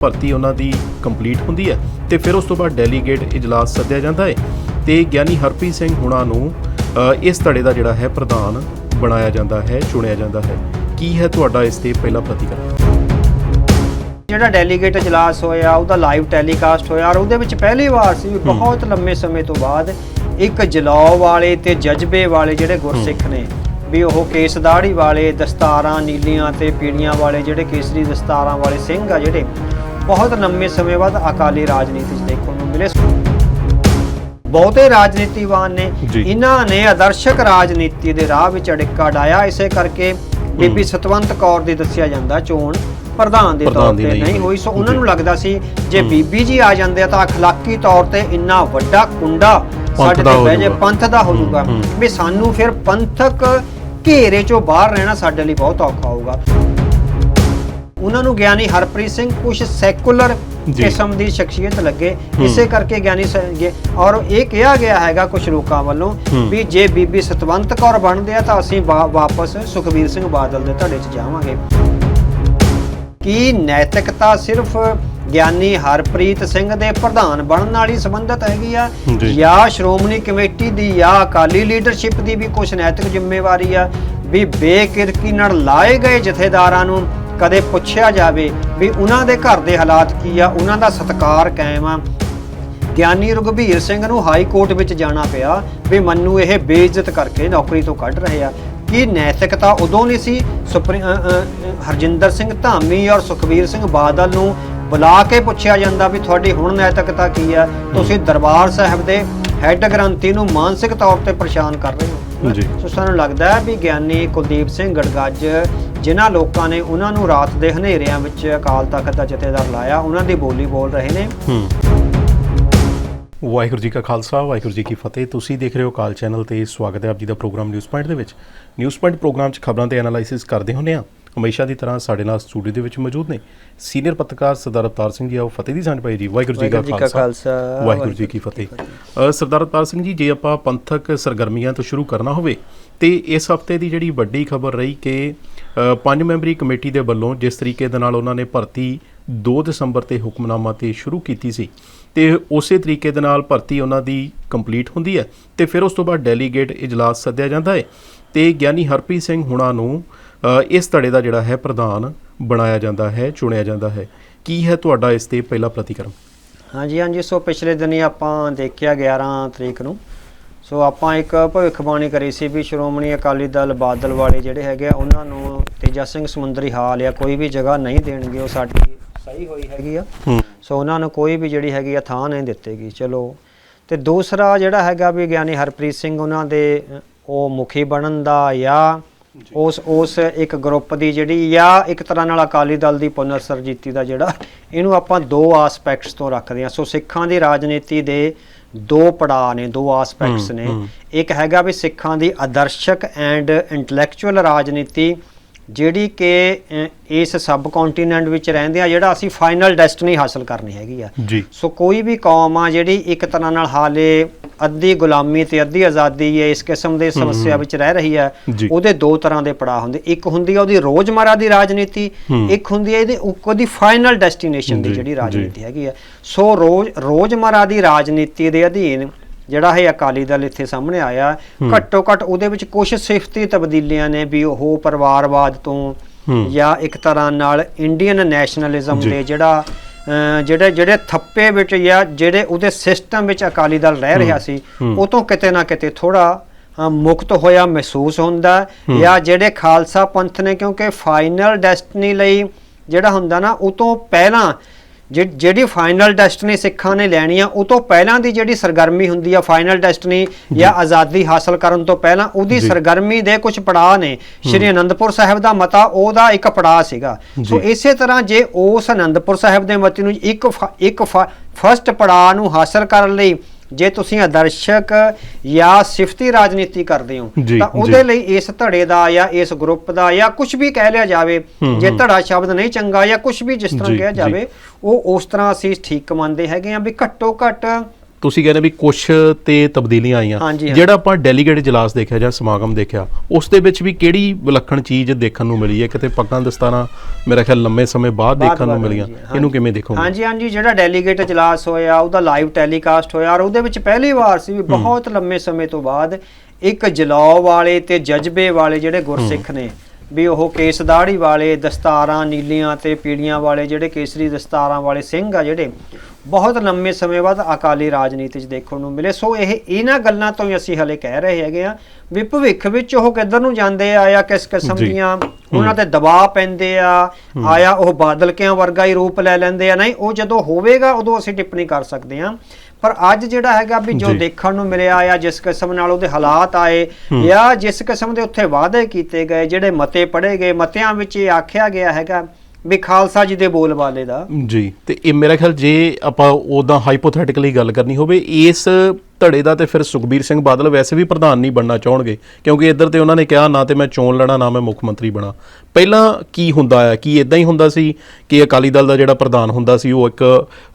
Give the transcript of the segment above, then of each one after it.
ਭਰਤੀ ਉਹਨਾਂ ਦੀ ਕੰਪਲੀਟ ਹੁੰਦੀ ਹੈ ਤੇ ਫਿਰ ਉਸ ਤੋਂ ਬਾਅਦ ਡੈਲੀਗੇਟ ਇਜਲਾਸ ਸੱਦਿਆ ਜਾਂਦਾ ਹੈ ਤੇ ਗਿਆਨੀ ਹਰਪ੍ਰੀਤ ਸਿੰਘ ਹੁਣਾਂ ਨੂੰ ਇਸ ਧੜੇ ਦਾ ਜਿਹੜਾ ਹੈ ਪ੍ਰਧਾਨ ਬਣਾਇਆ ਜਾਂਦਾ ਹੈ ਚੁਣਿਆ ਜਾਂਦਾ ਹੈ। ਕੀ ਹੈ ਤੁਹਾਡਾ ਇਸ ਤੇ ਪਹਿਲਾ ਪ੍ਰਤੀਕਰਮ? ਜਿਹੜਾ ਡੈਲੀਗੇਟ ਇਜਲਾਸ ਹੋਇਆ ਉਹਦਾ ਲਾਈਵ ਟੈਲੀਕਾਸਟ ਹੋਇਆ ਔਰ ਉਹਦੇ ਵਿੱਚ ਪਹਿਲੀ ਵਾਰ ਸੀ ਬਹੁਤ ਲੰਮੇ ਸਮੇਂ ਤੋਂ ਬਾਅਦ ਇੱਕ ਜਲਾਅ ਵਾਲੇ ਤੇ ਜਜ਼ਬੇ ਵਾਲੇ ਜਿਹੜੇ ਗੁਰਸਿੱਖ ਨੇ ਵੀ ਉਹ ਕੇਸ ਦਾੜੀ ਵਾਲੇ ਦਸਤਾਰਾਂ ਨੀਲੀਆਂ ਤੇ ਪੀੜੀਆਂ ਵਾਲੇ ਜਿਹੜੇ ਕੇਸਰੀ ਦਸਤਾਰਾਂ ਵਾਲੇ ਸਿੰਘ ਆ ਜਿਹੜੇ ਬਹੁਤ ਲੰਮੇ ਸਮੇਂ ਬਾਅਦ ਅਕਾਲੀ ਰਾਜਨੀਤੀ 'ਚ ਦੇਖਣ ਨੂੰ ਮਿਲੇ ਬਹੁਤੇ ਰਾਜਨੀਤੀਵਾਨ ਨੇ ਜੀ। ਇਹਨਾਂ ਨੇ ਆਦਰਸ਼ਕ ਰਾਜਨੀਤੀ ਦੇ ਰਾਹ ਵਿੱਚ ਅੜਿੱਕਾ ਡਾਇਆ ਇਸੇ ਕਰਕੇ ਬੀਬੀ ਸਤਵੰਤ ਕੌਰ ਦੀ ਦੱਸਿਆ ਜਾਂਦਾ ਚੋਣ ਪ੍ਰਧਾਨ ਦੇ ਪ੍ਰਧਾਨ ਤੌਰ ਦੀ ਤੇ ਨਹੀਂ ਨਹੀਂ ਹੋਈ। ਹੋਈ ਸੋ ਉਹਨਾਂ ਜੀ। ਨੂੰ ਲੱਗਦਾ ਸੀ ਜੇ ਹੂੰ। ਬੀਬੀ ਜੀ ਆ ਜਾਂਦੇ ਆ ਤਾਂ اخلاقی ਤੌਰ ਤੇ ਇੰਨਾ ਵੱਡਾ ਕੁੰਡਾ ਸਾਡੇ ਦਾ ਤੇ ਹੋ ਬਹਿ ਜੇ ਜਾਊਗਾ। ਪੰਥ ਦਾ ਹੋ ਹੂੰ, ਜਾਊਗਾ ਹੂੰ। ਵੀ ਸਾਨੂੰ ਫਿਰ ਪੰਥਕ ਘੇਰੇ ਚੋਂ ਬਾਹਰ ਰਹਿਣਾ ਸਾਡੇ ਲਈ ਬਹੁਤ ਔਖਾ ਹੋਊਗਾ ਉਹਨਾਂ ਨੂੰ ਗਿਆਨੀ ਹਰਪ੍ਰੀਤ ਸਿੰਘ ਕੁਝ ਸੈਕੂਲਰ। ਕਿਸਮ ਦੀ ਸ਼ਖਸੀਅਤ ਲੱਗੇ। ਇਸੇ ਕਰਕੇ ਗਿਆਨੀ ਔਰ ਇਹ ਕਿਹਾ ਗਿਆ ਹੈਗਾ ਕੁਝ ਲੋਕਾਂ ਵੱਲੋਂ। ਵੀ ਜੇ ਬੀਬੀ ਸਤਵੰਤ ਕੌਰ ਬਣਦੇ ਆ ਤਾਂ ਅਸੀਂ ਵਾਪਸ ਸੁਖਬੀਰ ਸਿੰਘ ਬਾਦਲ ਦੇ ਧੜੇ 'ਚ ਜਾਵਾਂਗੇ ਕੀ ਨੈਤਿਕਤਾ ਸਿਰਫ ਗਿਆਨੀ ਹਰਪ੍ਰੀਤ ਸਿੰਘ ਦੇ ਪ੍ਰਧਾਨ ਬਣਨ ਨਾਲ ਹੀ ਸੰਬੰਧਿਤ ਹੈਗੀ ਆ ਜੀ। ਜਾਂ ਸ਼੍ਰੋਮਣੀ ਕਮੇਟੀ ਦੀ ਜਾਂ ਅਕਾਲੀ ਲੀਡਰਸ਼ਿਪ ਦੀ ਵੀ ਕੁਝ ਨੈਤਿਕ ਜ਼ਿੰਮੇਵਾਰੀ ਆ ਵੀ ਬੇਕਿਰਕੀ ਨਾਲ ਲਾਏ ਗਏ ਜਥੇਦਾਰਾਂ ਨੂੰ ਕਦੇ ਪੁੱਛਿਆ ਜਾਵੇ ਵੀ ਉਹਨਾਂ ਦੇ ਘਰ ਦੇ ਹਾਲਾਤ ਕੀ ਆ ਉਹਨਾਂ ਦਾ ਸਤਕਾਰ ਕਾਇਮ ਆ। ਗਿਆਨੀ ਰਘਬੀਰ ਸਿੰਘ ਨੂੰ ਹਾਈ ਕੋਰਟ ਵਿੱਚ ਜਾਣਾ ਪਿਆ ਵੀ ਮੰਨੂ ਇਹ ਬੇਇੱਜ਼ਤ ਕਰਕੇ ਨੌਕਰੀ ਤੋਂ ਕੱਢ ਰਹੇ ਆ। ਕੀ ਨੈਤਿਕਤਾ ਉਦੋਂ ਨਹੀਂ ਸੀ? ਹਰਜਿੰਦਰ ਸਿੰਘ ਧਾਮੀ ਔਰ ਸੁਖਬੀਰ ਸਿੰਘ ਬਾਦਲ ਨੂੰ ਬੁਲਾ ਕੇ ਪੁੱਛਿਆ ਜਾਂਦਾ ਵੀ ਤੁਹਾਡੀ ਹੁਣ ਨੈਤਿਕਤਾ ਕੀ ਆ? ਤੁਸੀਂ ਦਰਬਾਰ ਸਾਹਿਬ ਦੇ ਹੈੱਡ ਗ੍ਰੰਥੀ ਨੂੰ ਮਾਨਸਿਕ ਤੌਰ ਤੇ ਪਰੇਸ਼ਾਨ ਕਰ ਰਹੇ ਹੋ। ਜੀ। ਸੋ ਸਾਨੂੰ ਲੱਗਦਾ ਹੈ ਵੀ ਗਿਆਨੀ ਕੁਲਦੀਪ ਸਿੰਘ ਗੜਗੱਜ ਜਿਨ੍ਹਾਂ ਲੋਕਾਂ ਨੇ ਉਹਨਾਂ ਨੂੰ ਰਾਤ ਦੇ ਹਨੇਰਿਆਂ ਵਿੱਚ ਅਕਾਲ ਤਖਤ ਦਾ ਜਥੇਦਾਰ ਲਾਇਆ ਉਹਨਾਂ ਦੀ ਬੋਲੀ ਬੋਲ ਰਹੇ ਨੇ। ਹੂੰ। ਵਾਹਿਗੁਰੂ ਜੀ ਕਾ ਖਾਲਸਾ ਵਾਹਿਗੁਰੂ ਜੀ ਕੀ ਫਤਿਹ। ਤੁਸੀਂ ਦੇਖ ਰਹੇ ਹੋ ਕਾਲ ਚੈਨਲ ਤੇ ਸਵਾਗਤ ਹੈ ਆਪ ਜੀ ਦਾ ਪ੍ਰੋਗਰਾਮ ਨਿਊਜ਼ ਪੁਆਇੰਟ ਦੇ ਵਿੱਚ। ਨਿਊਜ਼ ਪੁਆਇੰਟ ਪ੍ਰੋਗਰਾਮ 'ਚ ਖਬਰਾਂ ਤੇ ਐਨਾਲਾਈਸਿਸ ਕਰਦੇ ਹੁੰਦੇ ਆ ਹਮੇਸ਼ਾ ਦੀ ਤਰ੍ਹਾਂ ਸਾਡੇ ਨਾਲ ਸਟੂਡੀਓ ਦੇ ਵਿੱਚ ਮੌਜੂਦ ਨੇ ਸੀਨੀਅਰ ਪੱਤਰਕਾਰ ਸਰਦਾਰ ਅਵਤਾਰ ਸਿੰਘ ਜੀ। ਆਓ ਫਤਿਹ ਦੀ ਸਾਂਝ ਪਾਈ ਜੀ ਵਾਹਿਗੁਰੂ ਜੀ ਕਾ ਖਾਲਸਾ। ਵਾਹਿਗੁਰੂ ਜੀ ਕੀ ਫਤਿਹ। ਸਰਦਾਰ ਅਵਤਾਰ ਸਿੰਘ ਜੀ ਜੇ ਆਪਾਂ ਪੰਥਕ ਸਰਗਰਮੀਆਂ ਤੋਂ ਸ਼ੁਰੂ ਕਰਨਾ ਹੋਵੇ ਤੇ ਇਸ ਹਫ਼ਤੇ ਦੀ ਜਿਹੜੀ ਵੱਡੀ ਖਬਰ ਰਹੀ ਕਿ ਪੰਜ ਮੈਂਬਰੀ ਕਮੇਟੀ ਦੇ ਵੱਲੋਂ ਜਿਸ ਤਰੀਕੇ ਦੇ ਨਾਲ ਉਹਨਾਂ ਨੇ ਭਰਤੀ 2 ਦਸੰਬਰ ਤੇ ਹੁਕਮਨਾਮਾ ਤੇ ਸ਼ੁਰੂ ਕੀਤੀ ਸੀ, ਤੇ ਉਸੇ ਤਰੀਕੇ ਦੇ ਨਾਲ ਭਰਤੀ ਉਹਨਾਂ ਦੀ ਕੰਪਲੀਟ ਹੁੰਦੀ ਹੈ ਤੇ ਫਿਰ ਉਸ ਤੋਂ ਬਾਅਦ ਡੈਲੀਗੇਟ ਇਜਲਾਸ ਸੱਦਿਆ ਜਾਂਦਾ ਹੈ ਤੇ ਗਿਆਨੀ ਹਰਪ੍ਰੀਤ ਸਿੰਘ ਹੁਣਾਂ ਨੂੰ ਇਸ ਧੜੇ ਦਾ ਜਿਹੜਾ ਹੈ ਪ੍ਰਧਾਨ ਬਣਾਇਆ ਜਾਂਦਾ ਹੈ, ਚੁਣਿਆ ਜਾਂਦਾ ਹੈ। ਕੀ ਹੈ ਤੁਹਾਡਾ ਇਸ ਤੇ ਪਹਿਲਾ ਪ੍ਰਤੀਕਰਮ? ਹਾਂਜੀ ਹਾਂਜੀ, ਸੋ ਪਿਛਲੇ ਦਿਨੀ ਆਪਾਂ ਦੇਖਿਆ 11 ਤਰੀਕ ਨੂੰ ਸੋ ਆਪਾਂ ਇੱਕ ਭਵਿੱਖਬਾਣੀ ਕਰੀ ਸੀ ਵੀ ਸ਼੍ਰੋਮਣੀ ਅਕਾਲੀ ਦਲ ਬਾਦਲ ਵਾਲੇ ਜਿਹੜੇ ਹੈਗੇ ਆ ਉਹਨਾਂ ਨੂੰ ਤੇਜਾ ਸਿੰਘ ਸਮੁੰਦਰੀ ਹਾਲ ਜਾਂ ਕੋਈ ਵੀ ਜਗ੍ਹਾ ਨਹੀਂ ਦੇਣਗੇ ਉਹ ਸਾਡੀ ਸਹੀ ਹੋਈ ਹੈਗੀ ਆ। ਸੋ ਉਹਨਾਂ ਨੂੰ ਕੋਈ ਵੀ ਜਿਹੜੀ ਹੈਗੀ ਆ ਥਾਂ ਨਹੀਂ ਦਿੱਤੇਗੀ। ਚਲੋ। ਤੇ ਦੂਸਰਾ ਜਿਹੜਾ ਹੈਗਾ ਵੀ ਗਿਆਨੀ ਹਰਪ੍ਰੀਤ ਸਿੰਘ ਉਹਨਾਂ ਦੇ ਉਹ ਮੁਖੀ ਬਣਨ ਦਾ ਜਾਂ। ਉਸ ਉਸ ਇੱਕ ਗਰੁੱਪ ਦੀ ਜਿਹੜੀ ਜਾਂ ਇੱਕ ਤਰ੍ਹਾਂ ਨਾਲ ਅਕਾਲੀ ਦਲ ਦੀ ਪੁਨਰ ਸਰਜੀਤੀ ਦਾ ਜਿਹੜਾ ਇਹਨੂੰ ਆਪਾਂ ਦੋ ਆਸਪੈਕਟਸ ਤੋਂ ਰੱਖਦੇ ਹਾਂ। ਸੋ ਸਿੱਖਾਂ ਦੀ ਰਾਜਨੀਤੀ ਦੇ ਦੋ ਪੜਾਅ ਨੇ ਦੋ ਆਸਪੈਕਟਸ ਨੇ। ਇੱਕ ਹੈਗਾ ਵੀ ਸਿੱਖਾਂ ਦੀ ਆਦਰਸ਼ਕ ਐਂਡ ਇੰਟੈਲੈਕਚੁਅਲ ਰਾਜਨੀਤੀ ਜਿਹੜੀ ਕਿ ਇਸ ਸਬ ਕੰਟੀਨੈਂਟ ਵਿੱਚ ਰਹਿੰਦੇ ਆ ਜਿਹੜਾ ਅਸੀਂ ਫਾਈਨਲ ਡੈਸਟੀਨੀ ਹਾਸਲ ਕਰਨੀ ਹੈਗੀ ਆ। ਸੋ ਕੋਈ ਵੀ ਕੌਮ ਆ ਜਿਹੜੀ ਇੱਕ ਤਰ੍ਹਾਂ ਨਾਲ ਹਾਲੇ ਅੱਧੀ ਗੁਲਾਮੀ ਤੇ ਅੱਧੀ ਆਜ਼ਾਦੀ ਹੈ ਇਸ ਕਿਸਮ ਦੇ ਸਮੱਸਿਆ ਵਿੱਚ ਰਹਿ ਰਹੀ ਹੈ। ਉਹਦੇ ਦੋ ਤਰ੍ਹਾਂ ਦੇ ਪੜਾਅ ਹੁੰਦੇ ਇੱਕ ਹੁੰਦੀ ਹੈ ਉਹਦੀ ਰੋਜ਼ਮਰਾ ਦੀ ਰਾਜਨੀਤੀ ਹੂੰ। ਇੱਕ ਹੁੰਦੀ ਹੈ ਇਹਦੀ ਉਹਦੀ ਫਾਈਨਲ ਡੈਸਟੀਨੇਸ਼ਨ ਦੀ ਜਿਹੜੀ। ਰਾਜਨੀਤੀ ਹੈਗੀ ਆ ਸੋ ਰੋਜ਼ ਰੋਜ਼ਮਰਾ ਦੀ ਰਾਜਨੀਤੀ ਦੇ ਅਧੀਨ ਜਿਹੜਾ ਹੈ ਅਕਾਲੀ ਦਲ ਇੱਥੇ ਸਾਹਮਣੇ ਆਇਆ ਹੂੰ। ਘੱਟੋ ਘੱਟ ਉਹਦੇ ਵਿੱਚ ਕੁਝ ਸਿਫਤੀ ਤਬਦੀਲੀਆਂ ਨੇ ਵੀ ਉਹ ਪਰਿਵਾਰਵਾਦ ਤੋਂ ਹੂੰ। ਜਾਂ ਇੱਕ ਤਰ੍ਹਾਂ ਨਾਲ ਇੰਡੀਅਨ ਨੈਸ਼ਨਲਿਜ਼ਮ। ਦੇ ਜਿਹੜਾ ਜਿਹੜੇ ਜਿਹੜੇ ਥੱਪੇ ਵਿੱਚ ਜਾਂ ਜਿਹੜੇ ਉਹਦੇ ਸਿਸਟਮ ਵਿੱਚ ਅਕਾਲੀ ਦਲ ਰਹਿ ਰਿਹਾ ਸੀ। ਉਹ ਤੋਂ ਕਿਤੇ ਨਾ ਕਿਤੇ ਥੋੜਾ ਮੁਕਤ ਹੋਇਆ ਮਹਿਸੂਸ ਹੁੰਦਾ। ਜਾਂ ਜਿਹੜੇ ਖਾਲਸਾ ਪੰਥ ਨੇ ਕਿਉਂਕਿ ਫਾਈਨਲ ਡੈਸਟੀਨੀ ਲਈ ਜਿਹੜਾ ਹੁੰਦਾ ਨਾ ਉਹ ਤੋਂ ਪਹਿਲਾਂ ਜਿਹੜੀ ਫਾਈਨਲ ਡੈਸਟੀਨੀ ਸਿੱਖਾਂ ਨੇ ਲੈਣੀ ਆ ਉਹ ਤੋਂ ਪਹਿਲਾਂ ਦੀ ਜਿਹੜੀ ਸਰਗਰਮੀ ਹੁੰਦੀ ਆ ਫਾਈਨਲ ਡੈਸਟੀਨੀ ਜਾਂ ਆਜ਼ਾਦੀ ਹਾਸਲ ਕਰਨ ਤੋਂ ਪਹਿਲਾਂ ਉਹਦੀ। ਸਰਗਰਮੀ ਦੇ ਕੁਝ ਪੜਾਅ ਨੇ ਸ਼੍ਰੀ ਅਨੰਦਪੁਰ ਸਾਹਿਬ ਦਾ ਮਤਾ ਉਹਦਾ ਇੱਕ ਪੜਾਅ ਸੀਗਾ ਸੋ। ਇਸੇ ਤਰ੍ਹਾਂ ਜੇ ਉਸ ਅਨੰਦਪੁਰ ਸਾਹਿਬ ਦੇ ਮਤੇ ਨੂੰ ਇੱਕ ਇੱਕ ਫਸਟ ਪੜਾਅ ਨੂੰ ਹਾਸਲ ਕਰਨ ਲਈ ਜੇ ਤੁਸੀਂ ਆਦਰਸ਼ਕ ਜਾਂ ਸਿਫਤੀ ਰਾਜਨੀਤੀ ਕਰਦੇ ਹੋ ਤਾਂ। ਉਹਦੇ ਲਈ ਇਸ ਧੜੇ ਦਾ ਜਾਂ ਇਸ ਗਰੁੱਪ ਦਾ ਜਾਂ ਕੁਝ ਵੀ ਕਹਿ ਲਿਆ ਜਾਵੇ ਜੇ। ਧੜਾ ਸ਼ਬਦ ਨਹੀਂ ਚੰਗਾ ਜਾਂ ਕੁਝ ਵੀ ਜਿਸ ਤਰ੍ਹਾਂ ਕਿਹਾ। ਜਾਵੇ ਉਹ ਉਸ ਤਰ੍ਹਾਂ ਅਸੀਂ ਠੀਕ ਮੰਨਦੇ ਹੈਗੇ ਆ ਵੀ ਘੱਟੋ ਘੱਟ ਤੁਸੀਂ ਕਹਿੰਦੇ ਵੀ ਕੁਝ ਤੇ ਤਬਦੀਲੀਆਂ ਆਈਆਂ। ਜਿਹੜਾ ਆਪਾਂ ਡੈਲੀਗੇਟ ਇਜਲਾਸ ਦੇਖਿਆ ਜਾਂ ਸਮਾਗਮ ਦੇਖਿਆ ਉਸ ਦੇ ਵਿੱਚ ਵੀ ਕਿਹੜੀ ਵਿਲੱਖਣ ਚੀਜ਼ ਦੇਖਣ ਨੂੰ ਮਿਲੀ ਹੈ? ਕਿਤੇ ਪੱਗਾਂ ਦਸਤਾਨਾ ਮੇਰਾ ਖਿਆਲ ਲੰਮੇ ਸਮੇਂ ਬਾਅਦ ਦੇਖਣ ਨੂੰ ਮਿਲੀਆਂ। ਇਹਨੂੰ ਕਿਵੇਂ ਦੇਖੋਗੇ? ਹਾਂਜੀ ਹਾਂਜੀ ਜਿਹੜਾ ਡੈਲੀਗੇਟ ਇਜਲਾਸ ਹੋਇਆ ਉਹਦਾ ਲਾਈਵ ਟੈਲੀਕਾਸਟ ਹੋਇਆ ਔਰ ਉਹਦੇ ਵਿੱਚ ਪਹਿਲੀ ਵਾਰ ਸੀ ਵੀ ਬਹੁਤ ਲੰਮੇ ਸਮੇਂ ਤੋਂ ਬਾਅਦ ਇੱਕ ਜਲਾਅ ਵਾਲੇ ਤੇ ਜਜ਼ਬੇ ਵਾਲੇ ਜਿਹੜੇ ਗੁਰਸਿੱਖ ਨੇ ਵੀ ਉਹ ਕੇਸ ਦਾੜੀ ਵਾਲੇ ਦਸਤਾਰਾਂ ਨੀਲੀਆਂ ਤੇ ਪੀੜੀਆਂ ਵਾਲੇ ਜਿਹੜੇ ਕੇਸਰੀ ਦਸਤਾਰਾਂ ਵਾਲੇ ਸਿੰਘ ਆ ਜਿਹੜੇ ਬਹੁਤ ਲੰਮੇ ਸਮੇਂ ਬਾਅਦ ਅਕਾਲੀ ਰਾਜਨੀਤੀ 'ਚ ਦੇਖਣ ਨੂੰ ਮਿਲੇ। ਸੋ ਇਹ ਇਹਨਾਂ ਗੱਲਾਂ ਤੋਂ ਹੀ ਅਸੀਂ ਹਲੇ ਕਹਿ ਰਹੇ ਹੈਗੇ ਆ ਵੀ ਭਵਿੱਖ ਵਿੱਚ ਉਹ ਕਿੱਧਰ ਨੂੰ ਜਾਂਦੇ ਆ ਜਾਂ ਕਿਸ ਕਿਸਮ। ਦੀਆਂ ਉਹਨਾਂ ਤੇ ਦਬਾਅ ਪੈਂਦੇ ਆ ਆਇਆ ਉਹ ਬਾਦਲ ਕਿਆਂ ਵਰਗਾ ਹੀ ਰੂਪ ਲੈ ਲੈਂਦੇ ਆ। ਨਹੀਂ ਉਹ ਜਦੋਂ ਹੋਵੇਗਾ ਉਦੋਂ ਅਸੀਂ ਟਿੱਪਣੀ ਕਰ ਸਕਦੇ ਆ ਪਰ ਅੱਜ ਜਿਹੜਾ ਹੈਗਾ ਵੀ ਜੋ ਜੀ। ਦੇਖਣ ਨੂੰ ਮਿਲਿਆ ਆ ਜਿਸ ਕਿਸਮ ਨਾਲ ਉਹਦੇ ਹਾਲਾਤ ਆਏ ਜਾਂ ਜਿਸ ਕਿਸਮ ਦੇ ਉੱਥੇ ਵਾਅਦੇ ਕੀਤੇ ਗਏ ਜਿਹੜੇ ਮਤੇ ਪੜੇ ਗਏ ਮਤਿਆਂ ਵਿੱਚ ਇਹ ਆਖਿਆ ਗਿਆ ਹੈਗਾ ਵੀ ਖਾਲਸਾ ਜੀ ਦੇ ਬੋਲ ਵਾਲੇ ਦਾ। ਜੀ, ਤੇ ਇਹ ਮੇਰਾ ਖਿਆਲ ਜੇ ਆਪਾਂ ਉਦਾਂ ਹਾਈਪੋਥੈਟਿਕਲੀ ਗੱਲ ਕਰਨੀ ਹੋਵੇ, ਇਸ ਧੜੇ ਦਾ ਤੇ ਫਿਰ ਸੁਖਬੀਰ ਸਿੰਘ ਬਾਦਲ ਵੈਸੇ ਵੀ ਪ੍ਰਧਾਨ ਨਹੀਂ ਬਣਨਾ ਚਾਹਣਗੇ ਕਿਉਂਕਿ ਇੱਧਰ ਤੇ ਉਹਨਾਂ ਨੇ ਕਿਹਾ ਨਾ ਤੇ ਮੈਂ ਚੋਣ ਲੜਾ ਨਾ ਮੈਂ ਮੁੱਖ ਮੰਤਰੀ ਬਣਾ। ਪਹਿਲਾਂ ਕੀ ਹੁੰਦਾ ਆ? ਕੀ ਇਦਾਂ ਹੀ ਹੁੰਦਾ ਸੀ ਕਿ ਅਕਾਲੀ ਦਲ ਦਾ ਜਿਹੜਾ ਪ੍ਰਧਾਨ ਹੁੰਦਾ ਸੀ ਉਹ ਇੱਕ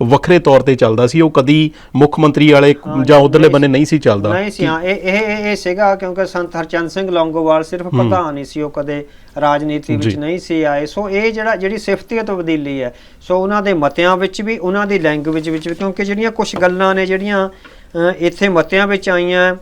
ਵੱਖਰੇ ਤੌਰ ਤੇ ਚੱਲਦਾ ਸੀ? ਉਹ ਕਦੀ ਮੁੱਖ ਮੰਤਰੀ ਵਾਲੇ ਜਾਂ ਉਧਰਲੇ ਬੰਨੇ ਨਹੀਂ ਸੀ ਚੱਲਦਾ? ਨਹੀਂ ਸੀ ਹਾਂ ਇਹ ਇਹ ਇਹ- ਸੀਗਾ ਕਿਉਂਕਿ ਸੰਤ ਹਰਚੰਦ ਸਿੰਘ ਲੌਂਗੋਵਾਲ ਸਿਰਫ ਪ੍ਰਧਾਨ ਹੀ ਸੀ ਉਹ ਕਦੇ ਰਾਜਨੀਤੀ ਵਿੱਚ। ਨਹੀਂ ਸੀ ਆਏ। ਸੋ ਇਹ ਜਿਹੜਾ ਜਿਹੜੀ ਸਿਫਤੀਅਤ ਤਬਦੀਲੀ ਹੈ ਸੋ ਉਹਨਾਂ ਦੇ ਮਤਿਆਂ ਵਿੱਚ ਵੀ ਉਹਨਾਂ ਦੀ ਲੈਂਗੁਏਜ ਵਿੱਚ ਵੀ ਕਿਉਂਕਿ ਜਿਹੜੀਆਂ ਕੁਝ ਗੱਲਾਂ ਨੇ ਜਿਹੜੀਆਂ ਇੱਥੇ ਮਤਿਆਂ ਵਿੱਚ ਆਈਆਂ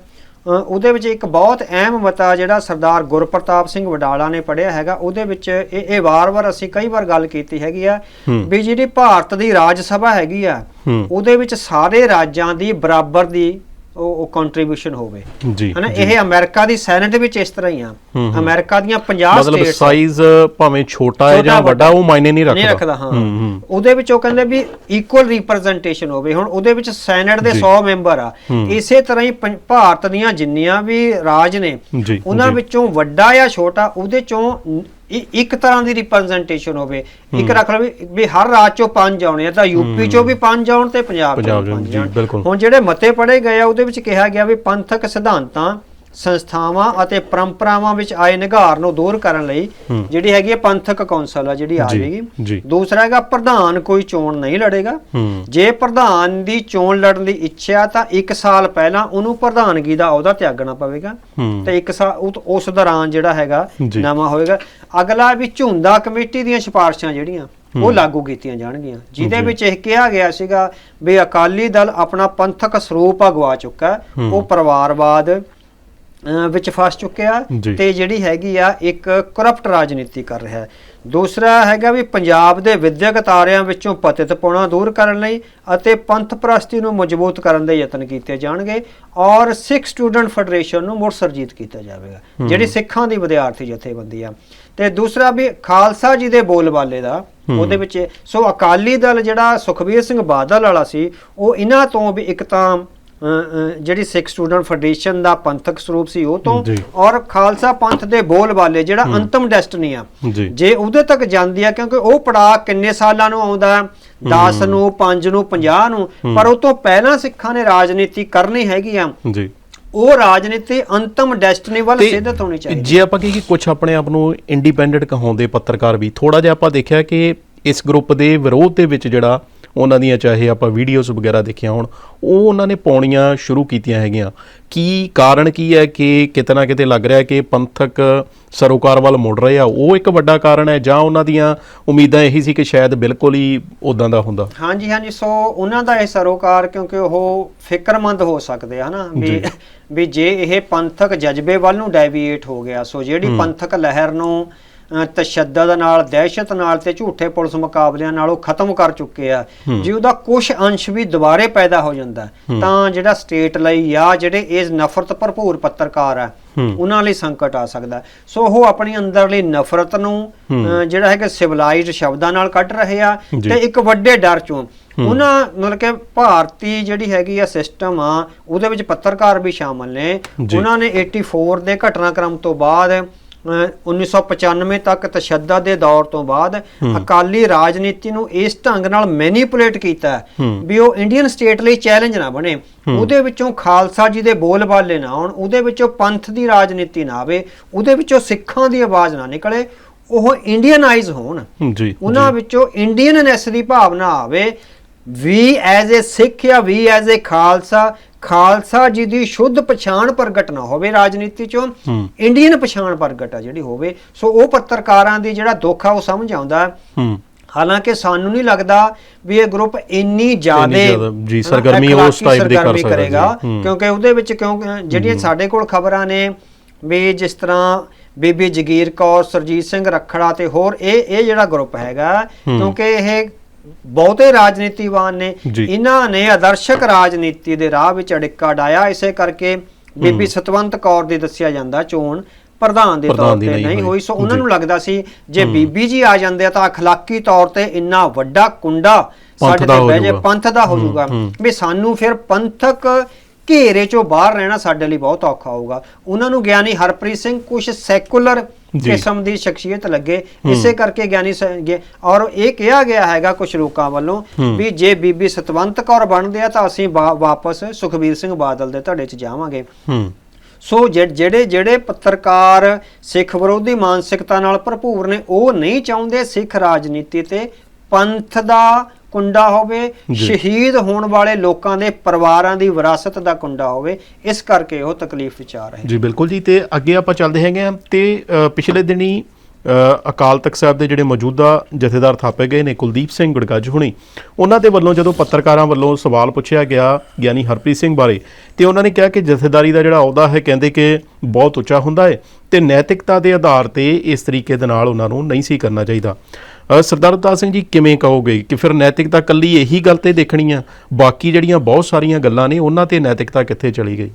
ਉਹਦੇ ਵਿੱਚ ਇੱਕ ਬਹੁਤ ਅਹਿਮ ਮਤਾ ਜਿਹੜਾ ਸਰਦਾਰ ਗੁਰਪ੍ਰਤਾਪ ਸਿੰਘ ਵਡਾਲਾ ਨੇ ਪੜਿਆ ਹੈਗਾ ਉਹਦੇ ਵਿੱਚ ਇਹ ਇਹ ਵਾਰ-ਵਾਰ ਅਸੀਂ ਕਈ ਵਾਰ ਗੱਲ ਕੀਤੀ ਹੈਗੀ ਆ। ਵੀ ਜਿਹੜੀ ਭਾਰਤ ਦੀ ਰਾਜ ਸਭਾ ਹੈਗੀ ਆ। ਉਹਦੇ ਵਿੱਚ ਸਾਰੇ ਰਾਜਾਂ ਦੀ ਬਰਾਬਰ ਦੀ ਉਹ ਉਹ ਕੰਟਰੀਬਿਊਸ਼ਨ ਹੋਵੇ ਜੀ ਹਨਾ। ਇਹ ਅਮਰੀਕਾ ਦੀ ਸੈਨੇਟ ਵਿੱਚ ਇਸ ਤਰ੍ਹਾਂ ਹੀ ਆ। ਅਮਰੀਕਾ ਦੀਆਂ 50 ਮਤਲਬ ਸਟੇਟਸ ਸਾਈਜ਼ ਭਾਵੇਂ ਛੋਟਾ ਹੈ ਜਾਂ ਵੱਡਾ ਉਹ ਮਾਇਨੇ ਨਹੀਂ ਰੱਖਦਾ ਨਹੀਂ ਰੱਖਦਾ ਹਾਂ ਉਹਦੇ ਵਿੱਚ ਉਹ ਕਹਿੰਦੇ ਵੀ ਇਕੁਅਲ ਰਿਪਰੈਜ਼ੈਂਟੇਸ਼ਨ ਹੋਵੇ ਹੁਣ ਉਹਦੇ ਵਿੱਚ ਸੈਨੇਟ ਦੇ ਜੀ। 100 ਮੈਂਬਰ ਆ। ਇਸੇ ਤਰ੍ਹਾਂ ਹੀ ਭਾਰਤ ਦੀਆਂ ਜਿੰਨੀਆਂ ਵੀ ਰਾਜ ਨੇ ਉਹਨਾਂ। ਵਿੱਚੋਂ ਵੱਡਾ ਜਾਂ ਛੋਟਾ ਉਹਦੇ ਚੋਂ ਨ- ਇ- ਇੱਕ ਤਰ੍ਹਾਂ ਦੀ ਰਿਪਰੈਜ਼ੈਂਟੇਸ਼ਨ ਹੋਵੇ। ਇੱਕ ਰੱਖ ਲਓ ਵੀ- ਹਰ ਰਾਜ ਚੋਂ ਪੰਜ ਆਉਣੇ ਆ ਤਾਂ ਯੂਪੀ ਚੋਂ ਵੀ ਪੰਜ ਆਉਣ ਤੇ ਪੰਜਾਬ ਚੋਂ ਪੰਜ ਆਉਣ। ਹੁਣ ਜਿਹੜੇ ਮਤੇ ਪੜੇ ਗਏ ਆ ਉਹਦੇ ਵਿੱਚ ਕਿਹਾ ਗਿਆ ਵੀ ਪੰਥਕ ਸਿਧਾਂਤਾਂ ਸੰਸਥਾਵਾਂ ਅਤੇ ਪਰੰਪਰਾਵਾਂ ਵਿੱਚ ਆਏ ਨਿਘਾਰ ਨੂੰ ਦੂਰ ਕਰਨ ਲਈ। ਜਿਹੜੀ ਹੈਗੀ ਹੈ ਪੰਥਕ ਕੌਂਸਲ ਆ ਜਿਹੜੀ ਆ ਜਾਏਗੀ। ਦੂਸਰਾ ਹੈਗਾ ਪ੍ਰਧਾਨ ਕੋਈ ਚੋਣ ਨਹੀਂ ਲੜੇਗਾ ਜੇ ਪ੍ਰਧਾਨ ਦੀ ਚੋਣ ਲੜਨ ਦੀ ਇੱਛਾ ਤਾਂ 1 ਸਾਲ ਪਹਿਲਾਂ ਉਹਨੂੰ ਪ੍ਰਧਾਨਗੀ ਦਾ ਅਹੁਦਾ ਤਿਆਗਣਾ ਪਵੇਗਾ ਤੇ ਇੱਕ ਸਾਲ ਉਹ- ਉਸ ਦੌਰਾਨ ਜਿਹੜਾ ਹੈਗਾ। ਨਵਾਂ ਹੋਏਗਾ ਅਗਲਾ ਵੀ ਝੁੰਦਾ ਕਮੇਟੀ ਦੀਆਂ ਸਿਫਾਰਸ਼ਾਂ ਜਿਹੜੀਆਂ ਉਹ ਲਾਗੂ ਕੀਤੀਆਂ ਜਾਣਗੀਆਂ ਜਿਹਦੇ। ਵਿੱਚ ਇਹ ਕਿਹਾ ਗਿਆ ਸੀਗਾ ਵੀ ਅਕਾਲੀ ਦਲ ਆਪਣਾ ਪੰਥਕ ਸਰੂਪ ਅਗਵਾ ਚੁੱਕਾ। ਉਹ ਪਰਿਵਾਰਵਾਦ ਵਿੱਚ ਫਸ ਚੁੱਕਿਆ। ਤੇ ਜਿਹੜੀ ਹੈਗੀ ਆ ਇੱਕ ਕਰਪਟ ਰਾਜਨੀਤੀ ਕਰ ਰਿਹਾ ਹੈ। ਦੂਸਰਾ ਹੈਗਾ ਵੀ ਪੰਜਾਬ ਦੇ ਵਿਦਿਅਕ ਤਾਰਿਆਂ ਵਿੱਚੋਂ ਪਤਿਤਪੁਣਾ ਦੂਰ ਕਰਨ ਲਈ ਅਤੇ ਪੰਥ ਪ੍ਰਸਤੀ ਨੂੰ ਮਜ਼ਬੂਤ ਕਰਨ ਦੇ ਯਤਨ ਕੀਤੇ ਜਾਣਗੇ ਔਰ ਸਿੱਖ ਸਟੂਡੈਂਟ ਫੈਡਰੇਸ਼ਨ ਨੂੰ ਮੁੜ ਸਰਜੀਤ ਕੀਤਾ ਜਾਵੇਗਾ ਜਿਹੜੀ ਸਿੱਖਾਂ ਦੀ ਵਿਦਿਆਰਥੀ ਜਥੇਬੰਦੀ ਆ। ਤੇ ਦੂਸਰਾ ਵੀ ਖਾਲਸਾ ਜੀ ਦੇ ਬੋਲਬਾਲੇ ਦਾ ਉਹਦੇ ਵਿੱਚ ਸੋ ਅਕਾਲੀ ਦਲ ਜਿਹੜਾ ਸੁਖਬੀਰ ਸਿੰਘ ਬਾਦਲ ਵਾਲਾ ਸੀ ਉਹ ਇਹਨਾਂ ਤੋਂ ਵੀ ਇੱਕ ਤਾਂ ਜਿਹੜੀ ਸਿੱਖ ਸਟੂਡੈਂਟ ਫੈਡਰੇਸ਼ਨ ਦਾ ਪੰਥਕ ਸਰੂਪ ਸੀ ਉਹ ਤੋਂ। ਔਰ ਖਾਲਸਾ ਪੰਥ ਦੇ ਬੋਲਬਾਲੇ ਜਿਹੜਾ ਅੰਤਮ ਡੈਸਟਨੀ ਆ ਜੀ। ਉਹਦੇ ਤੱਕ ਜਾਂਦੀ ਆ ਕਿਉਂਕਿ ਉਹ ਪੜਾਅ ਕਿੰਨੇ ਸਾਲਾਂ ਨੂੰ ਆਉਂਦਾ 10 ਨੂੰ 5 ਨੂੰ 50 ਨੂੰ। ਪਰ ਉਹ ਤੋਂ ਪਹਿਲਾਂ ਸਿੱਖਾਂ ਨੇ ਰਾਜਨੀਤੀ ਕਰਨੀ ਹੈਗੀ ਆ। ਜੀ। ਉਹ ਰਾਜਨੀਤੀ ਅੰਤਮ ਡੈਸਟਨੀ ਵੱਲ ਸਿੱਧਤ ਹੋਣੀ ਚਾਹੀਦੀ ਜੇ ਆਪਾਂ ਕਹੀਏ ਕਿ ਕੁਝ ਆਪਣੇ ਆਪ ਨੂੰ ਇੰਡੀਪੈਂਡੈਂਟ ਕਹਾਉਂਦੇ ਪੱਤਰਕਾਰ ਵੀ ਥੋੜਾ ਜਿਹਾ ਆਪਾਂ ਦੇਖਿਆ ਕਿ ਇਸ ਗਰੁੱਪ ਦੇ ਵਿਰੋਧ ਦੇ ਵਿੱਚ ਜਿਹੜਾ ਉਹਨਾਂ ਦੀਆਂ ਚਾਹੇ ਆਪਾਂ ਵੀਡੀਓਜ਼ ਵਗੈਰਾ ਦੇਖੀਆਂ ਹੋਣ ਉਹ ਉਹਨਾਂ ਨੇ ਪਾਉਣੀਆਂ ਸ਼ੁਰੂ ਕੀਤੀਆਂ ਹੈਗੀਆਂ। ਕੀ ਕਾਰਨ ਕੀ ਹੈ ਕਿ ਕਿਤੇ ਨਾ ਕਿਤੇ ਲੱਗ ਰਿਹਾ ਕਿ ਪੰਥਕ ਸਰੋਕਾਰ ਵੱਲ ਮੁੜ ਰਹੇ ਆ? ਉਹ ਇੱਕ ਵੱਡਾ ਕਾਰਨ ਹੈ ਜਾਂ ਉਹਨਾਂ ਦੀਆਂ ਉਮੀਦਾਂ ਇਹੀ ਸੀ ਕਿ ਸ਼ਾਇਦ ਬਿਲਕੁਲ ਹੀ ਉਦਾਂ ਦਾ ਹੁੰਦਾ? ਹਾਂਜੀ ਹਾਂਜੀ ਸੋ ਉਹਨਾਂ ਦਾ ਇਹ ਸਰੋਕਾਰ ਕਿਉਂਕਿ ਉਹ ਫਿਕਰਮੰਦ ਹੋ ਸਕਦੇ ਆ ਹਨਾ? ਵੀ। ਵੀ ਜੇ ਇਹ ਪੰਥਕ ਜਜ਼ਬੇ ਵੱਲ ਨੂੰ ਡੈਵੀਏਟ ਹੋ ਗਿਆ ਸੋ ਜਿਹੜੀ ਪੰਥਕ ਲਹਿਰ ਨੂੰ ਤਸ਼ੱਦਦ ਨਾਲ ਦਹਿਸ਼ਤ ਨਾਲ ਤੇ ਝੂਠੇ ਪੁਲਿਸ ਮੁਕਾਬਲਿਆਂ ਨਾਲ ਉਹ ਖਤਮ ਕਰ ਚੁੱਕੇ ਆ ਜੇ ਉਹਦਾ ਕੁਝ ਅੰਸ਼ ਵੀ ਦੁਬਾਰੇ ਪੈਦਾ ਹੋ ਜਾਂਦਾ ਤਾਂ ਜਿਹੜਾ ਸਟੇਟ ਲਈ ਜਾਂ ਜਿਹੜੇ ਇਸ ਨਫ਼ਰਤ ਭਰਪੂਰ ਪੱਤਰਕਾਰ ਆ। ਉਹਨਾਂ ਲਈ ਸੰਕਟ ਆ ਸਕਦਾ। ਸੋ ਉਹ ਆਪਣੀ ਅੰਦਰਲੀ ਨਫ਼ਰਤ ਨੂੰ ਜਿਹੜਾ ਹੈਗਾ ਸਿਵਲਾਈਜ਼ਡ ਸ਼ਬਦਾਂ ਨਾਲ ਕੱਢ ਰਹੇ ਆ। ਤੇ ਇੱਕ ਵੱਡੇ ਡਰ ਚੋਂ ਉਹਨਾਂ ਮਤਲਬ ਕਿ ਭਾਰਤੀ ਜਿਹੜੀ ਹੈਗੀ ਆ ਸਿਸਟਮ ਆ ਉਹਦੇ ਵਿੱਚ ਪੱਤਰਕਾਰ ਵੀ ਸ਼ਾਮਲ ਨੇ। ਉਹਨਾਂ ਨੇ 84 ਦੇ ਘਟਨਾਕ੍ਰਮ ਤੋਂ ਬਾਅਦ 1995 ਤੱਕ ਤਸ਼ੱਦਦ ਦੇ ਦੌਰ ਤੋਂ ਬਾਅਦ ਅਕਾਲੀ ਰਾਜਨੀਤੀ ਨੂੰ ਇਸ ਢੰਗ ਨਾਲ ਮੈਨੀਪੂਲੇਟ ਕੀਤਾ। ਵੀ ਉਹ ਇੰਡੀਅਨ ਸਟੇਟ ਲਈ ਚੈਲੰਜ ਨਾ ਬਣੇ। ਉਹਦੇ ਵਿੱਚੋਂ ਖਾਲਸਾ ਜੀ ਦੇ ਬੋਲਬਾਲੇ ਨਾ ਆਉਣ ਉਹਦੇ ਵਿੱਚੋਂ ਪੰਥ ਦੀ ਰਾਜਨੀਤੀ ਨਾ ਆਵੇ ਉਹਦੇ ਵਿੱਚੋਂ ਸਿੱਖਾਂ ਦੀ ਆਵਾਜ਼ ਨਾ ਨਿਕਲੇ ਉਹ ਇੰਡੀਅਨਾਈਜ਼ ਹੋਣ। ਜੀ ਉਹਨਾਂ ਵਿੱਚੋਂ ਇੰਡੀਅਨਨੈਸ ਦੀ ਭਾਵਨਾ ਆਵੇ ਵੀ ਐਜ਼ ਅ ਸਿੱਖ ਜਾਂ ਵੀ ਐਜ਼ ਅ ਖਾਲਸਾ ਖਾਲਸਾ ਜੀ ਦੀ ਸ਼ੁੱਧ ਪਛਾਣ ਪ੍ਰਗਟ ਨਾ ਹੋਵੇ ਰਾਜਨੀਤੀ ਚੋਂ। ਇੰਡੀਅਨ ਪਛਾਣ ਪ੍ਰਗਟ ਆ ਜਿਹੜੀ ਹੋਵੇ ਸੋ ਉਹ ਪੱਤਰਕਾਰਾਂ ਦੀ ਜਿਹੜਾ ਦੁੱਖ ਆ ਉਹ ਸਮਝ ਆਉਂਦਾ ਹਾਲਾਂਕਿ ਸਾਨੂੰ ਨਹੀਂ ਲੱਗਦਾ ਵੀ ਇਹ ਗਰੁੱਪ ਇੰਨੀ ਜ਼ਿਆਦਾ ਜੀ, ਸਰਗਰਮੀ ਉਸ type ਦੀ ਕਰ ਸਕਦਾ। ਕਿਉਂਕਿ ਉਹਦੇ ਵਿੱਚ ਕਿਉਂ ਜਿਹੜੀਆਂ ਸਾਡੇ ਕੋਲ ਖਬਰਾਂ ਨੇ ਵੀ ਜਿਸ ਤਰ੍ਹਾਂ ਬੀਬੀ ਜਗੀਰ ਕੌਰ ਸਰਜੀਤ ਸਿੰਘ ਰੱਖੜਾ ਤੇ ਹੋਰ ਇਹ ਇਹ ਜਿਹੜਾ ਗਰੁੱਪ ਹੈਗਾ। ਕਿਉਂਕਿ ਇਹ ਬਹੁਤੇ ਰਾਜਨੀਤੀਵਾਨ ਨੇ ਜੀ। ਇਹਨਾਂ ਨੇ ਆਦਰਸ਼ਕ ਰਾਜਨੀਤੀ ਦੇ ਰਾਹ ਵਿੱਚ ਅੜਿੱਕਾ ਡਾਇਆ ਇਸੇ ਕਰਕੇ ਬੀਬੀ ਸਤਵੰਤ ਕੌਰ ਦੀ ਦੱਸਿਆ ਜਾਂਦਾ ਚੋਣ ਪ੍ਰਧਾਨ ਦੇ ਤੌਰ ਤੇ ਨਹੀਂ ਹੋਈ। ਸੋ ਉਹਨਾਂ ਜੀ। ਨੂੰ ਲੱਗਦਾ ਸੀ ਜੇ ਬੀਬੀ ਜੀ ਆ ਜਾਂਦੇ ਆ ਤਾਂ ਅਖਲਾਕੀ ਤੌਰ ਤੇ ਇੰਨਾ ਵੱਡਾ ਕੁੰਡਾ ਸਾਡੇ ਤੇ ਬਹਿ ਜਾਊਗਾ। ਪੰਥ ਦਾ ਹੋ ਜਾਊਗਾ। ਵੀ ਸਾਨੂੰ ਫਿਰ ਪੰਥਕ ਘੇਰੇ ਚੋਂ ਬਾਹਰ ਰਹਿਣਾ ਸਾਡੇ ਲਈ ਬਹੁਤ ਔਖਾ ਹੋਊਗਾ। ਉਹਨਾਂ ਨੂੰ ਗਿਆਨੀ ਹਰਪ੍ਰੀਤ ਸਿੰਘ ਕੁਝ ਸੈਕੂਲਰ। ਕਿਸਮ ਦੀ ਸ਼ਖਸੀਅਤ ਲੱਗੇ। ਇਸੇ ਕਰਕੇ ਗਿਆਨੀ ਔਰ ਇਹ ਕਿਹਾ ਗਿਆ ਹੈਗਾ ਕੁਝ ਲੋਕਾਂ ਵੱਲੋਂ। ਵੀ ਜੇ ਬੀਬੀ ਸਤਵੰਤ ਕੌਰ ਬਣਦੇ ਆ ਤਾਂ ਅਸੀਂ ਵਾਪਸ ਸੁਖਬੀਰ ਸਿੰਘ ਬਾਦਲ ਦੇ ਧੜੇ 'ਚ ਜਾਵਾਂਗੇ। ਸੋ ਜਿਹੜੇ ਜਿਹੜੇ ਪੱਤਰਕਾਰ ਸਿੱਖ ਵਿਰੋਧੀ ਮਾਨਸਿਕਤਾ ਨਾਲ ਭਰਪੂਰ ਨੇ ਉਹ ਨਹੀਂ ਚਾਹੁੰਦੇ ਸਿੱਖ ਰਾਜਨੀਤੀ ਤੇ ਪੰਥ ਦਾ ਕੁੰਡਾ ਹੋਵੇ। ਸ਼ਹੀਦ ਹੋਣ ਵਾਲੇ ਲੋਕਾਂ ਦੇ ਪਰਿਵਾਰਾਂ ਦੀ ਵਿਰਾਸਤ ਦਾ ਕੁੰਡਾ ਹੋਵੇ ਇਸ ਕਰਕੇ ਉਹ ਤਕਲੀਫ ਵਿਚਾਰ ਹੈ ਜੀ ਬਿਲਕੁਲ ਜੀ ਤੇ ਅੱਗੇ ਆਪਾਂ ਚੱਲਦੇ ਹੈਗੇ ਆ ਤੇ ਪਿਛਲੇ ਦਿਨੀ ਅਕਾਲ ਤਖਤ ਸਾਹਿਬ ਦੇ ਜਿਹੜੇ ਮੌਜੂਦਾ ਜਥੇਦਾਰ ਥਾਪੇ ਗਏ ਨੇ ਕੁਲਦੀਪ ਸਿੰਘ ਗੁੜਗੱਜ ਹੁਣੀ ਉਹਨਾਂ ਦੇ ਵੱਲੋਂ ਜਦੋਂ ਪੱਤਰਕਾਰਾਂ ਵੱਲੋਂ ਸਵਾਲ ਪੁੱਛਿਆ ਗਿਆ ਗਿਆਨੀ ਹਰਪ੍ਰੀਤ ਸਿੰਘ ਬਾਰੇ ਤੇ ਉਹਨਾਂ ਨੇ ਕਿਹਾ ਕਿ ਜਥੇਦਾਰੀ ਦਾ ਜਿਹੜਾ ਅਹੁਦਾ ਹੈ ਕਹਿੰਦੇ ਕਿ ਬਹੁਤ ਉੱਚਾ ਹੁੰਦਾ ਹੈ ਤੇ ਨੈਤਿਕਤਾ ਦੇ ਆਧਾਰ ਤੇ ਇਸ ਤਰੀਕੇ ਦੇ ਨਾਲ ਉਹਨਾਂ ਨੂੰ ਨਹੀਂ ਸੀ ਕਰਨਾ ਚਾਹੀਦਾ ਸਰਦਾਰ ਅਵਤਾਰ ਸਿੰਘ ਜੀ ਕਿਵੇਂ ਕਹੋਗੇ ਕਿ ਫਿਰ ਨੈਤਿਕਤਾ ਕੱਲੀ ਇਹੀ ਗੱਲ ਤੇ ਦੇਖਣੀ ਆ? ਬਾਕੀ ਜਿਹੜੀਆਂ ਬਹੁਤ ਸਾਰੀਆਂ ਗੱਲਾਂ ਨੇ ਉਹਨਾਂ ਤੇ ਨੈਤਿਕਤਾ ਕਿੱਥੇ ਚਲੀ ਗਈ?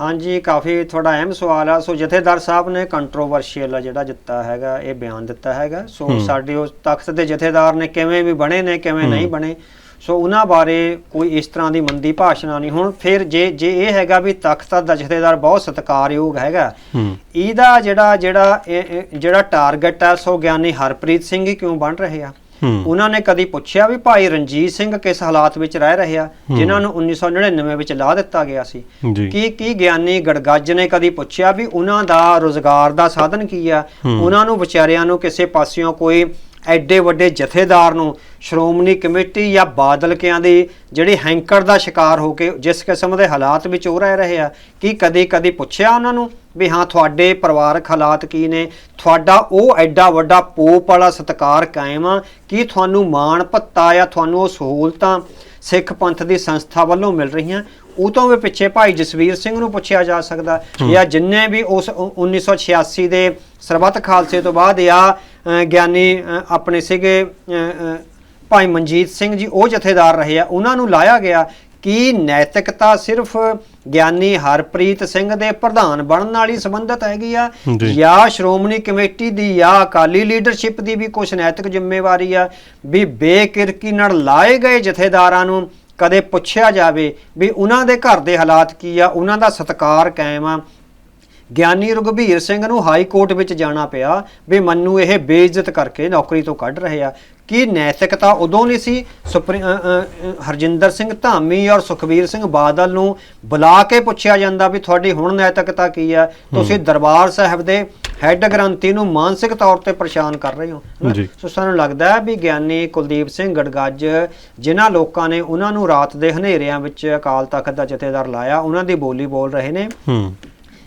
ਹਾਂਜੀ ਕਾਫੀ ਥੋੜਾ ਅਹਿਮ ਸਵਾਲ ਆ। ਸੋ ਜਥੇਦਾਰ ਸਾਹਿਬ ਨੇ ਕੰਟਰੋਵਰਸ਼ੀਅਲ ਜਿਹੜਾ ਦਿੱਤਾ ਹੈਗਾ ਇਹ ਬਿਆਨ ਦਿੱਤਾ ਹੈਗਾ। ਸੋ ਸਾਡੇ ਉਸ ਤਖਤ ਦੇ ਜਥੇਦਾਰ ਨੇ ਕਿਵੇਂ ਵੀ ਬਣੇ ਨੇ ਕਿਵੇਂ ਨਹੀਂ ਬਣੇ ਸੋ ਉਹਨਾਂ ਬਾਰੇ ਕੋਈ ਇਸ ਤਰ੍ਹਾਂ ਦੀ ਮੰਦੀ ਭਾਸ਼ਣਾ ਨਹੀਂ। ਹੁਣ ਫਿਰ ਜੇ ਜੇ ਇਹ ਹੈਗਾ ਵੀ ਤਖਤ ਦਾ ਜਥੇਦਾਰ ਬਹੁਤ ਸਤਿਕਾਰਯੋਗ ਹੈਗਾ। ਇਹਦਾ ਜਿਹੜਾ ਜਿਹੜਾ ਜਿਹੜਾ ਟਾਰਗੇਟ ਆ ਸੋ ਗਿਆਨੀ ਹਰਪ੍ਰੀਤ ਸਿੰਘ ਹੀ ਕਿਉਂ ਬਣ ਰਹੇ ਆ? ਉਹਨਾਂ ਨੇ ਕਦੀ ਪੁੱਛਿਆ ਵੀ ਭਾਈ ਰਣਜੀਤ ਸਿੰਘ ਕਿਸ ਹਾਲਾਤ ਵਿੱਚ ਰਹਿ ਰਹੇ ਆ? ਜਿਨ੍ਹਾਂ ਨੂੰ 1999 ਵਿੱਚ ਲਾ ਦਿੱਤਾ ਗਿਆ ਸੀ। ਕੀ ਕੀ ਗਿਆਨੀ ਗੜਗੱਜ ਨੇ ਕਦੀ ਪੁੱਛਿਆ ਵੀ ਉਹਨਾਂ ਦਾ ਰੋਜ਼ਗਾਰ ਦਾ ਸਾਧਨ ਕੀ ਆ? ਉਹਨਾਂ ਨੂੰ ਵਿਚਾਰਿਆਂ ਨੂੰ ਕਿਸੇ ਪਾਸਿਓਂ ਕੋਈ ਐਡੇ ਵੱਡੇ ਜਥੇਦਾਰ ਨੂੰ ਸ਼੍ਰੋਮਣੀ ਕਮੇਟੀ ਜਾਂ ਬਾਦਲਕਿਆਂ ਦੀ ਜਿਹੜੀ ਹੈਂਕਰ ਦਾ ਸ਼ਿਕਾਰ ਹੋ ਕੇ ਜਿਸ ਕਿਸਮ ਦੇ ਹਾਲਾਤ ਵਿੱਚ ਉਹ ਰਹਿ ਰਹੇ ਆ ਕੀ ਕਦੀ ਕਦੀ ਪੁੱਛਿਆ ਉਹਨਾਂ ਨੂੰ ਵੀ ਹਾਂ ਤੁਹਾਡੇ ਪਰਿਵਾਰਕ ਹਾਲਾਤ ਕੀ ਨੇ? ਤੁਹਾਡਾ ਉਹ ਐਡਾ ਵੱਡਾ ਪੋਪ ਵਾਲਾ ਸਤਕਾਰ ਕਾਇਮ ਆ ਕੀ ਤੁਹਾਨੂੰ ਮਾਣ ਭੱਤਾ ਜਾਂ ਤੁਹਾਨੂੰ ਉਹ ਸਹੂਲਤਾਂ ਸਿੱਖ ਪੰਥ ਦੀ ਸੰਸਥਾ ਵੱਲੋਂ ਮਿਲ ਰਹੀਆਂ? ਉਹ ਤੋਂ ਵੀ ਪਿੱਛੇ ਭਾਈ ਜਸਵੀਰ ਸਿੰਘ ਨੂੰ ਪੁੱਛਿਆ ਜਾ ਸਕਦਾ ਜਾਂ ਜਿੰਨੇ ਵੀ ਉਸ ਉ- 1986 ਦੇ ਸਰਬੱਤ ਖਾਲਸੇ ਤੋਂ ਬਾਅਦ ਜਾਂ ਅ, ਗਿਆਨੀ ਆਪਣੇ ਸੀਗੇ ਭਾਈ ਮਨਜੀਤ ਸਿੰਘ ਜੀ ਉਹ ਜਥੇਦਾਰ ਰਹੇ ਆ ਉਹਨਾਂ ਨੂੰ ਲਾਇਆ ਗਿਆ ਕਿ ਨੈਤਿਕਤਾ ਸਿਰਫ ਗਿਆਨੀ ਹਰਪ੍ਰੀਤ ਸਿੰਘ ਦੇ ਪ੍ਰਧਾਨ ਬਣਨ ਨਾਲ ਹੀ ਸੰਬੰਧਿਤ ਹੈਗੀ ਆ ਜੀ। ਜਾਂ ਸ਼੍ਰੋਮਣੀ ਕਮੇਟੀ ਦੀ ਜਾਂ ਅਕਾਲੀ ਲੀਡਰਸ਼ਿਪ ਦੀ ਵੀ ਕੁਝ ਨੈਤਿਕ ਜ਼ਿੰਮੇਵਾਰੀ ਆ ਵੀ ਬੇਕਿਰਕੀ ਨਾਲ ਲਾਏ ਗਏ ਜਥੇਦਾਰਾਂ ਨੂੰ ਕਦੇ ਪੁੱਛਿਆ ਜਾਵੇ ਵੀ ਉਹਨਾਂ ਦੇ ਘਰ ਦੇ ਹਾਲਾਤ ਕੀ ਆ ਉਹਨਾਂ ਦਾ ਸਤਕਾਰ ਕਾਇਮ ਆ ਗਿਆਨੀ ਰਘਬੀਰ ਸਿੰਘ ਨੂੰ ਹਾਈ ਕੋਰਟ ਵਿੱਚ ਜਾਣਾ ਪਿਆ ਵੀ ਮੈਨੂੰ ਇਹ ਬੇਇੱਜ਼ਤ ਕਰਕੇ ਨੌਕਰੀ ਤੋਂ ਕੱਢ ਰਹੇ ਆ। ਕੀ ਨੈਤਿਕਤਾ ਉਦੋਂ ਨਹੀਂ ਸੀ? ਹਰਜਿੰਦਰ ਸਿੰਘ ਧਾਮੀ ਔਰ ਸੁਖਬੀਰ ਸਿੰਘ ਬਾਦਲ ਨੂੰ ਬੁਲਾ ਕੇ ਪੁੱਛਿਆ ਜਾਂਦਾ ਵੀ ਤੁਹਾਡੀ ਹੁਣ ਨੈਤਿਕਤਾ ਕੀ ਆ? ਤੁਸੀਂ ਦਰਬਾਰ ਸਾਹਿਬ ਦੇ ਹੈੱਡ ਗ੍ਰੰਥੀ ਨੂੰ ਮਾਨਸਿਕ ਤੌਰ ਤੇ ਪਰੇਸ਼ਾਨ ਕਰ ਰਹੇ ਹੋ। ਸੋ ਸਾਨੂੰ ਲੱਗਦਾ ਹੈ ਵੀ ਗਿਆਨੀ ਕੁਲਦੀਪ ਸਿੰਘ ਗੜਗੱਜ ਜਿਨ੍ਹਾਂ ਲੋਕਾਂ ਨੇ ਉਹਨਾਂ ਨੂੰ ਰਾਤ ਦੇ ਹਨੇਰਿਆਂ ਵਿੱਚ ਅਕਾਲ ਤਖਤ ਦਾ ਜਥੇਦਾਰ ਲਾਇਆ ਉਹਨਾਂ ਦੀ ਬੋਲੀ ਬੋਲ ਰਹੇ ਨੇ। ਹੂੰ।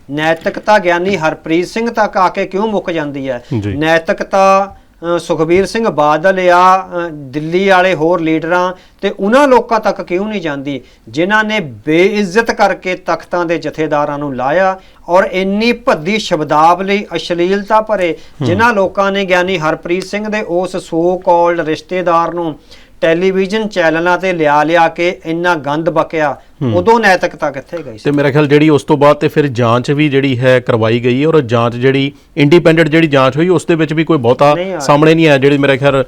ਨੈਤਿਕਤਾ ਗਿਆਨੀ ਹਰਪ੍ਰੀਤ ਸਿੰਘ ਤੱਕ ਆ ਕੇ ਕਿਉਂ ਮੁੱਕ ਜਾਂਦੀ ਹੈ। ਨੈਤਿਕਤਾ ਸੁਖਬੀਰ ਸਿੰਘ ਬਾਦਲ ਆ ਦਿੱਲੀ ਵਾਲੇ ਹੋਰ ਲੀਡਰਾਂ ਤੇ ਉਹਨਾਂ ਲੋਕਾਂ ਤੱਕ ਕਿਉਂ ਨਹੀਂ ਜਾਂਦੀ? ਜਿਨ੍ਹਾਂ ਨੇ ਬੇਇੱਜ਼ਤ ਕਰਕੇ ਤਖਤਾਂ ਦੇ ਜਥੇਦਾਰਾਂ ਨੂੰ ਲਾਇਆ ਔਰ ਇੰਨੀ ਭੱਦੀ ਸ਼ਬਦਾਵਲੀ ਅਸ਼ਲੀਲਤਾ ਭਰੇ ਜਿਨ੍ਹਾਂ ਲੋਕਾਂ ਨੇ ਗਿਆਨੀ ਹਰਪ੍ਰੀਤ ਸਿੰਘ ਦੇ ਉਸ ਸੋ ਕਾਲਡ ਰਿਸ਼ਤੇਦਾਰ ਨੂੰ ਟੈਲੀਵਿਜ਼ਨ ਚੈਨਲਾਂ ਤੇ ਲਿਆ ਲਿਆ ਕੇ ਇੰਨਾ ਗੰਦ ਬਕਿਆ ਉਦੋਂ ਨੈਤਿਕਤਾ ਕਿੱਥੇ ਗਈ ਸੀ? ਤੇ ਮੇਰੇ ਖਿਆਲ ਜਿਹੜੀ ਉਸ ਤੋਂ ਬਾਅਦ ਤੇ ਫਿਰ ਜਾਂਚ ਵੀ ਜਿਹੜੀ ਹੈ ਕਰਵਾਈ ਗਈ ਔਰ ਜਾਂਚ ਜਿਹੜੀ ਇੰਡੀਪੈਂਡੈਂਟ ਜਿਹੜੀ ਜਾਂਚ ਹੋਈ ਉਸ ਦੇ ਵਿੱਚ ਵੀ ਕੋਈ ਬਹੁਤਾ। ਸਾਹਮਣੇ ਨਹੀਂ ਆਇਆ ਜਿਹੜੀ ਮੇਰੇ ਖਿਆਲ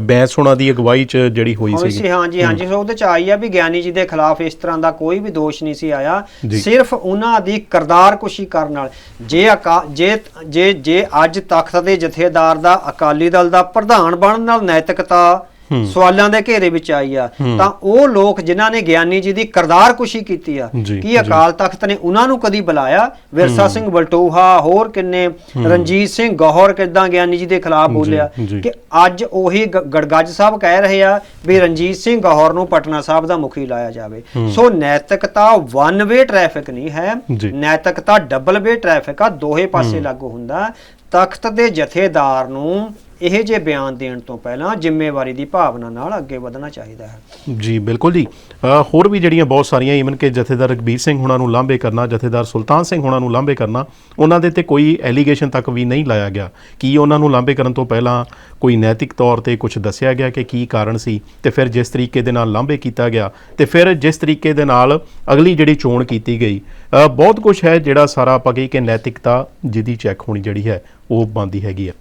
ਬੈਂਸ ਹੋਣਾ ਦੀ ਅਗਵਾਈ 'ਚ ਜਿਹੜੀ ਹੋਈ ਸੀ ਸੀ ਹਾਂਜੀ ਹਾਂਜੀ ਸੋ ਉਹਦੇ ਚ ਆਈ ਆ ਵੀ ਗਿਆਨੀ ਜੀ ਦੇ ਖਿਲਾਫ ਇਸ ਤਰ੍ਹਾਂ ਦਾ ਕੋਈ ਵੀ ਦੋਸ਼ ਨਹੀਂ ਸੀ ਆਇਆ। ਸਿਰਫ ਉਹਨਾਂ ਦੀ ਕਰਦਾਰ ਕੁਸ਼ੀ ਕਰਨ ਨਾਲ। ਜੇ ਜੇ ਜੇ ਜੇ ਅੱਜ ਤਖਤ ਦੇ ਜਥੇਦਾਰ ਦਾ ਅਕਾਲੀ ਦਲ ਦਾ ਪ੍ਰਧਾਨ ਬਣਨ ਨਾਲ ਨੈਤਿਕਤਾ ਸਵਾਲਾਂ ਦੇ ਘੇਰੇ ਵਿੱਚ ਆਈ ਆ। ਤਾਂ ਉਹ ਲੋਕ ਜਿਨ੍ਹਾਂ ਨੇ ਗਿਆਨੀ ਜੀ ਦੀ ਕਰਦਾਰ ਕੁਸ਼ੀ ਕੀਤੀ ਆ ਕੀ ਅਕਾਲ ਤਖਤ ਨੇ ਉਹਨਾਂ ਨੂੰ ਕਦੀ ਬੁਲਾਇਆ? ਵਿਰਸਾ ਸਿੰਘ ਬਲਟੋਹਾ ਹੋਰ ਕਿੰਨੇ? ਰਣਜੀਤ ਸਿੰਘ ਗੌਹਰ ਕਿਦਾਂ ਗਿਆਨੀ ਜੀ ਦੇ ਖਿਲਾਫ ਬੋਲਿਆ। ਕਿ ਅੱਜ ਉਹੀ ਗੜਗੱਜ ਸਾਹਿਬ ਕਹਿ ਰਹੇ ਆ ਵੀ ਰਣਜੀਤ ਸਿੰਘ ਗੌਹਰ ਨੂੰ ਪਟਨਾ ਸਾਹਿਬ ਦਾ ਮੁਖੀ ਲਾਇਆ ਜਾਵੇ। ਸੋ ਨੈਤਿਕਤਾ ਵਨ ਵੇ ਟ੍ਰੈਫਿਕ ਨਹੀਂ ਹੈ। ਨੈਤਿਕਤਾ ਡਬਲ ਵੇ ਟ੍ਰੈਫਿਕ ਆ ਦੋਹੇ ਪਾਸੇ ਲਾਗੂ ਹੁੰਦਾ। ਤਖਤ ਦੇ ਜਥੇਦਾਰ ਨੂੰ ਇਹ ਜੇ ਬਿਆਨ ਦੇਣ ਤੋਂ ਪਹਿਲਾਂ ਜ਼ਿੰਮੇਵਾਰੀ ਦੀ ਭਾਵਨਾ ਨਾਲ ਅੱਗੇ ਵਧਣਾ ਚਾਹੀਦਾ ਹੈ। ਜੀ, ਬਿਲਕੁਲ ਜੀ। ਹੋਰ ਵੀ ਜਿਹੜੀਆਂ ਬਹੁਤ ਸਾਰੀਆਂ ਈਵਨ ਕਿ ਜਥੇਦਾਰ ਰਗਬੀਰ ਸਿੰਘ ਹੁਣਾਂ ਨੂੰ ਲਾਂਭੇ ਕਰਨਾ, ਜਥੇਦਾਰ ਸੁਲਤਾਨ ਸਿੰਘ ਹੁਣਾਂ ਨੂੰ ਲਾਂਭੇ ਕਰਨਾ, ਉਹਨਾਂ ਦੇ ਤੇ ਕੋਈ ਐਲੀਗੇਸ਼ਨ ਤੱਕ ਵੀ ਨਹੀਂ ਲਾਇਆ ਗਿਆ। ਕੀ ਉਹਨਾਂ ਨੂੰ ਲਾਂਭੇ ਕਰਨ ਤੋਂ ਪਹਿਲਾਂ ਕੋਈ ਨੈਤਿਕ ਤੌਰ ਤੇ ਕੁਝ ਦੱਸਿਆ ਗਿਆ ਕਿ ਕੀ ਕਾਰਨ ਸੀ? ਤੇ ਫਿਰ ਜਿਸ ਤਰੀਕੇ ਦੇ ਨਾਲ ਲਾਂਭੇ ਕੀਤਾ ਗਿਆ, ਤੇ ਫਿਰ ਜਿਸ ਤਰੀਕੇ ਦੇ ਨਾਲ ਅਗਲੀ ਜਿਹੜੀ ਚੋਣ ਕੀਤੀ ਗਈ ਬਹੁਤ ਕੁਝ ਹੈ ਜਿਹੜਾ ਸਾਰਾ ਆਪਾਂ ਕਹੀ ਕਿ ਨੈਤਿਕਤਾ ਜਿਹਦੀ ਚੈੱਕ ਹੋਣੀ ਜਿਹੜੀ ਹੈ, ਉਹ ਬੰਦੀ ਹੈਗੀ ਆ